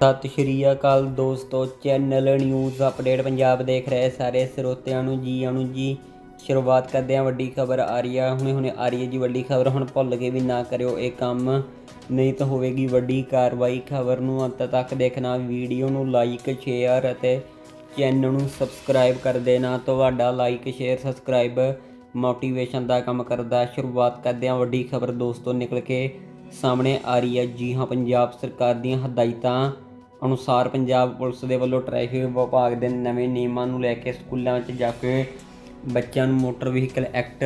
ਸਤਿ ਸ਼੍ਰੀ ਅਕਾਲ ਦੋਸਤੋ, channel news update Punjab ਦੇਖ ਰਹੇ ਸਾਰੇ ਸਰੋਤਿਆਂ ਨੂੰ ਜੀ ਆਣੂ ਜੀ। ਸ਼ੁਰੂਆਤ ਕਰਦੇ ਹਾਂ, ਵੱਡੀ ਖਬਰ ਆ ਰਹੀ ਆ ਹੁਣੇ ਹੁਣੇ ਆ ਰਹੀ ਹੈ ਜੀ ਵੱਡੀ ਖਬਰ। ਹੁਣ ਭੁੱਲ ਕੇ ਵੀ ਨਾ ਕਰਿਓ ਇਹ ਕੰਮ। ਨਹੀਂ ਤਾਂ ਹੋਵੇਗੀ ਵੱਡੀ ਕਾਰਵਾਈ। ਖਬਰ ਨੂੰ ਅੰਤ ਤੱਕ ਦੇਖਣਾ, ਵੀਡੀਓ ਨੂੰ ਲਾਈਕ, ਸ਼ੇਅਰ ਅਤੇ ਚੈਨਲ ਨੂੰ ਸਬਸਕ੍ਰਾਈਬ ਕਰ ਦੇਣਾ। ਤੁਹਾਡਾ ਲਾਈਕ, ਸ਼ੇਅਰ, ਸਬਸਕ੍ਰਾਈਬ ਮੋਟੀਵੇਸ਼ਨ ਦਾ ਕੰਮ ਕਰਦਾ। ਸ਼ੁਰੂਆਤ ਕਰਦੇ ਹਾਂ, ਵੱਡੀ ਖਬਰ ਦੋਸਤੋ ਨਿਕਲ ਕੇ ਸਾਹਮਣੇ ਆ ਰਹੀ ਹੈ। ਜੀ ਹਾਂ, ਪੰਜਾਬ ਸਰਕਾਰ ਦੀਆਂ ਹਦਾਇਤਾਂ ਅਨੁਸਾਰ ਪੰਜਾਬ ਪੁਲਿਸ ਦੇ ਵੱਲੋਂ ਟ੍ਰੈਫਿਕ ਵਿਭਾਗ ਦੇ ਨਵੇਂ ਨਿਯਮਾਂ ਨੂੰ ਲੈ ਕੇ ਸਕੂਲਾਂ ਵਿੱਚ ਜਾ ਕੇ ਬੱਚਿਆਂ ਨੂੰ ਮੋਟਰ ਵਹੀਕਲ ਐਕਟ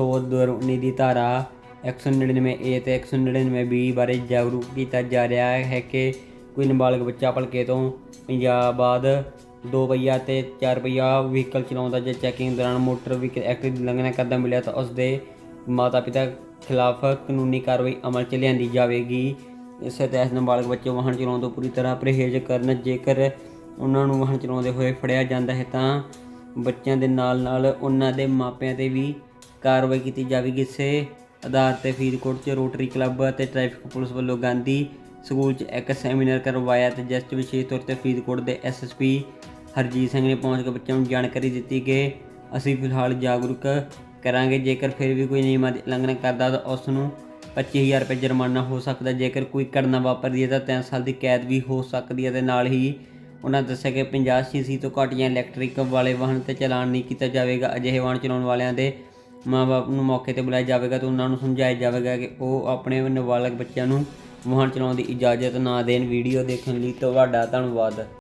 119 ਦੀ ਧਾਰਾ 199 ਏ ਤੇ 199 ਬੀ ਬਾਰੇ ਜਾਗਰੂਕ ਕੀਤਾ ਜਾ ਰਿਹਾ ਹੈ ਕਿ ਕੋਈ ਨਾਬਾਲਗ ਬੱਚਾ ਭਲਕੇ ਤੋਂ ਪੰਜਾਬ ਬਾਅਦ ਦੋ ਪਹੀਆ ਤੇ ਚਾਰ ਪਹੀਆ ਵਹੀਕਲ ਚਲਾਉਂਦਾ ਜੇ ਚੈਕਿੰਗ ਦੌਰਾਨ ਮੋਟਰ ਵਹੀਕਲ ਐਕਟ ਦੀ ਉਲੰਘਣਾ ਕਰਦਾ ਮਿਲਿਆ ਤਾਂ ਉਸ ਦੇ ਮਾਤਾ ਪਿਤਾ ਖਿਲਾਫ ਕਾਨੂੰਨੀ ਕਾਰਵਾਈ ਅਮਲ 'ਚ ਲਿਆਂਦੀ ਜਾਵੇਗੀ। ਇਸੇ ਤਹਿਤ ਨਾਬਾਲਗ ਬੱਚੇ ਵਾਹਨ ਚਲਾਉਣ ਤੋਂ ਪੂਰੀ ਤਰ੍ਹਾਂ ਪਰਹੇਜ਼ ਕਰਨ, ਜੇਕਰ ਉਹਨਾਂ ਨੂੰ ਵਾਹਨ ਚਲਾਉਂਦੇ ਹੋਏ ਫੜਿਆ ਜਾਂਦਾ ਹੈ ਤਾਂ ਬੱਚਿਆਂ ਦੇ ਨਾਲ ਨਾਲ ਉਹਨਾਂ ਦੇ ਮਾਪਿਆਂ ਤੇ ਵੀ ਕਾਰਵਾਈ ਕੀਤੀ ਜਾਵੇਗੀ। ਇਸੇ ਆਧਾਰ ਤੇ ਫਰੀਦਕੋਟ 'ਚ ਰੋਟਰੀ ਕਲੱਬ ਅਤੇ ਟ੍ਰੈਫਿਕ ਪੁਲਿਸ ਵੱਲੋਂ ਗਾਂਧੀ ਸਕੂਲ 'ਚ ਇੱਕ ਸੈਮੀਨਾਰ ਕਰਵਾਇਆ ਤੇ ਜਿਸ 'ਚ ਵਿਸ਼ੇਸ਼ ਤੌਰ ਤੇ ਫਰੀਦਕੋਟ ਦੇ ਐਸਐਸਪੀ ਹਰਜੀਤ ਸਿੰਘ ਨੇ ਪਹੁੰਚ ਕੇ ਬੱਚਿਆਂ ਨੂੰ ਜਾਣਕਾਰੀ ਦਿੱਤੀ ਕਿ ਅਸੀਂ ਫਿਲਹਾਲ ਜਾਗਰੂਕ ਕਰਾਂਗੇ। ਜੇਕਰ ਫਿਰ ਵੀ ਕੋਈ ਨਿਯਮਾਂ ਦੀ ਉਲੰਘਣਾ ਕਰਦਾ ਤਾਂ ਉਸ ਨੂੰ 25000 ਰੁਪਏ ਜੁਰਮਾਨਾ ਹੋ ਸਕਦਾ ਜੇਕਰ ਕੋਈ ਘਟਨਾ ਵਾਪਰਦੀ ਹੈ ਤਾਂ 3 ਸਾਲ ਦੀ ਕੈਦ ਵੀ ਹੋ ਸਕਦੀ ਹੈ। ਤੇ ਨਾਲ ਹੀ ਉਹਨਾਂ ਦੱਸਿਆ ਕਿ 50 ਸੀਸੀ ਤੋਂ ਘੱਟ ਜਾਂ ਇਲੈਕਟ੍ਰਿਕ ਵਾਲੇ ਵਾਹਨ ਤੇ ਚਲਾਨ ਨਹੀਂ ਕੀਤਾ ਜਾਵੇਗਾ। ਅਜਿਹੇ ਵਾਹਨ ਚਲਾਉਣ ਵਾਲਿਆਂ ਦੇ ਮਾਂ-ਬਾਪ ਨੂੰ ਮੌਕੇ ਤੇ ਬੁਲਾਇਆ ਜਾਵੇਗਾ ਤੇ ਉਹਨਾਂ ਨੂੰ ਸਮਝਾਇਆ ਜਾਵੇਗਾ ਕਿ ਉਹ ਆਪਣੇ ਨਾਬਾਲਗ ਬੱਚਿਆਂ ਨੂੰ ਵਾਹਨ ਚਲਾਉਣ ਦੀ ਇਜਾਜ਼ਤ ਨਾ ਦੇਣ। ਵੀਡੀਓ ਦੇਖਣ ਲਈ ਤੁਹਾਡਾ ਧੰਨਵਾਦ।